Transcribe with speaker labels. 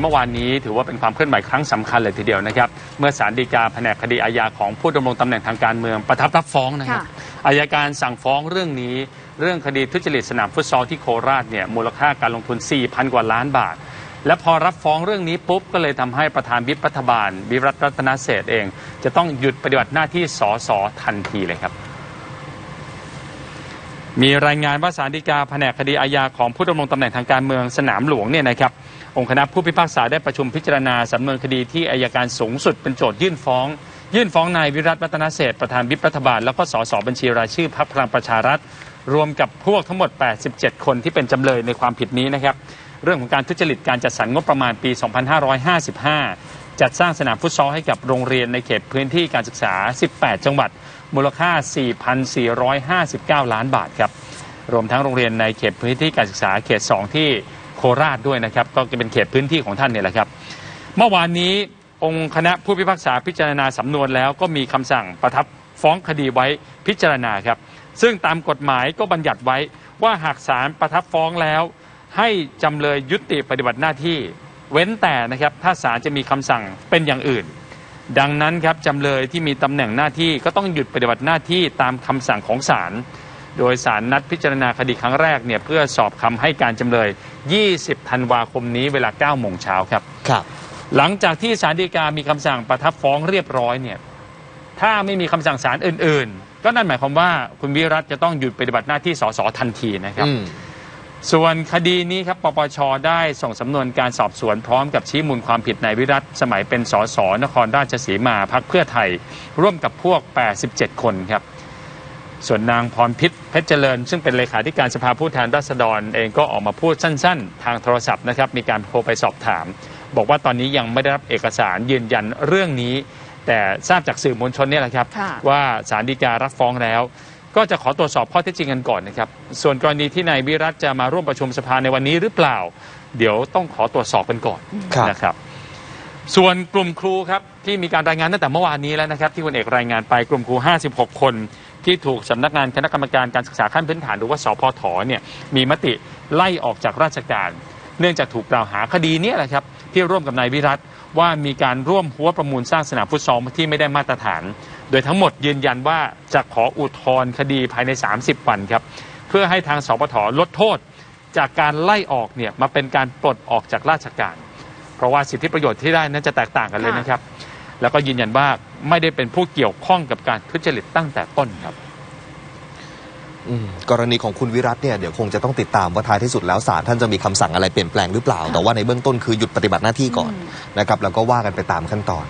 Speaker 1: เมื่อวานนี้ถือว่าเป็นความเคลื่อนไหวครั้งสำคัญเลยทีเดียวนะครับ เมื่อศาลฎีกาแผนกคดีอาญาของผู้ดำรงตำแหน่งทางการเมืองประทับรับฟ้องนะครับ
Speaker 2: ค่ะ
Speaker 1: อายการสั่งฟ้องเรื่องนี้ เรื่องคดีทุจริตสนามฟุตซอลที่โคราชเนี่ยมูลค่าการลงทุน 4,000 กว่าล้านบาท และพอรับฟ้องเรื่องนี้ปุ๊บก็เลยทำให้ประธานวิปรัฐบาล วิรัตรัตนเศรษฐ์เอง จะต้องหยุดปฏิบัติหน้าที่สสทันทีเลยครับมีรายงานว่าสารดีกาแผนกคดีอาญาของผู้ดำรงตำแหน่งทางการเมืองสนามหลวงเนี่ยนะครับ องค์คณะผู้พิพากษาได้ประชุมพิจารณาสำนวนคดีที่อายการสูงสุดเป็นโจทยื่นฟ้อง ยื่นฟ้องนายวิรัตรัตนเศษประธานวิปรัฐบาล แล้วก็สสบัญชีรายชื่อพรรคพลังประชารัฐ รวมกับพวกทั้งหมด 87 คนที่เป็นจำเลยในความผิดนี้นะครับ เรื่องของการทุจริตการจัดสรรงบประมาณปี 2555 จัดสร้างสนามฟุตซอลให้กับโรงเรียนในเขตพื้นที่การศึกษา 18 จังหวัด มูลค่า 4,459 ล้านบาทครับรวมทั้งโรงเรียนในเขตพื้นที่การศึกษาเขต 2 ที่ โคราชด้วยนะครับ ก็จะเป็นเขตพื้นที่ของท่านเนี่ยแหละครับ เมื่อวานนี้องค์คณะผู้พิพากษาพิจารณาสำนวนแล้วก็มีคำสั่งประทับฟ้องคดีไว้พิจารณาครับ ซึ่งตามกฎหมายก็บัญญัติไว้ว่าหากศาลประทับฟ้องแล้ว ให้จำเลยยุติปฏิบัติหน้าที่ เว้นแต่นะครับถ้าศาลจะมีคำสั่งเป็นอย่างอื่น ดังนั้นครับจำเลยที่มีตำแหน่งหน้าที่ก็ต้องหยุดปฏิบัติหน้าที่ตามคำสั่งของศาล โดยสารนัดพิจารณาคดีครั้งแรกเนี่ยเพื่อสอบคำให้การจำเลย 20 ธันวาคมนี้เวลา 9 โมงเช้าครับ
Speaker 3: ครับ
Speaker 1: หลังจากที่ศาลฎีกามีคำสั่งประทับฟ้องเรียบร้อยเนี่ย ถ้าไม่มีคำสั่งศาลอื่น ๆ ก็นั่นหมายความว่าคุณวิรัตจะต้องหยุดปฏิบัติหน้าที่สสทันทีนะครับ
Speaker 3: อืม
Speaker 1: ส่วนคดีนี้ครับ ปปช ได้ส่งสำนวนการสอบสวนพร้อมกับชี้มูลความผิดนายวิรัตสมัยเป็นสสนครราชสีมาพักเพื่อไทย ร่วมกับพวก 87 คนครับ ส่วนนางพรพิษเพชรเจริญ ซึ่งเป็นเลขาธิการสภาผู้แทนราษฎรเองก็ออกมาพูดสั้น ๆ ทางโทรศัพท์นะครับมีการโทรไปสอบถาม บอกว่าตอนนี้ยังไม่ได้รับเอกสารยืนยันเรื่องนี้ แต่ทราบจากสื่อมวลชนเนี่ยแหละครับ
Speaker 2: ค่ะ
Speaker 1: ว่าศาลฎีการับฟ้องแล้ว ก็จะขอตรวจสอบข้อเท็จจริงกันก่อนนะครับส่วนกรณีที่นายวิรัตจะมาร่วมประชุมสภาในวันนี้หรือเปล่า เดี๋ยวต้องขอตรวจสอบกันก่อน
Speaker 3: ครับ
Speaker 1: นะครับ ส่วนกลุ่มครูครับที่มีการรายงานตั้งแต่เมื่อวานนี้แล้วนะครับ ที่คุณเอกรายงานไปกลุ่มครู 56 คน ที่ถูกสำนักงานคณะกรรมการการศึกษาขั้นพื้นฐานหรือว่าสพทเนี่ยมีมติไล่ออกจากราชการ เนื่องจากถูกกล่าวหาคดีนี้แหละครับที่ร่วมกับนายวิรัตว่ามีการร่วมหัวประมูลสร้างสนามฟุตซอลที่ไม่ได้มาตรฐาน โดยทั้งหมดยืนยันว่าจะขออุทธรณ์คดีภายใน 30 วันครับเพื่อให้ทางสปทลดโทษ จากการไล่ออกเนี่ยมาเป็นการปลดออกจากราชการ เพราะว่าสิทธิประโยชน์ที่ได้นั้นจะแตกต่างกันเลยนะครับ แล้วก็ยืนยันว่าไม่ได้เป็นผู้เกี่ยวข้องกับการทุจริตตั้งแต่ต้นครับ
Speaker 3: อืมกรณีของคุณวิรัตเนี่ยเดี๋ยวคงจะต้องติดตามว่าท้ายที่สุดแล้วศาลท่านจะมีคำสั่งอะไรเปลี่ยนแปลงหรือเปล่า แต่ว่าในเบื้องต้นคือหยุดปฏิบัติหน้าที่ก่อน
Speaker 2: อืม
Speaker 3: นะครับแล้วก็ว่ากันไปตามขั้นตอน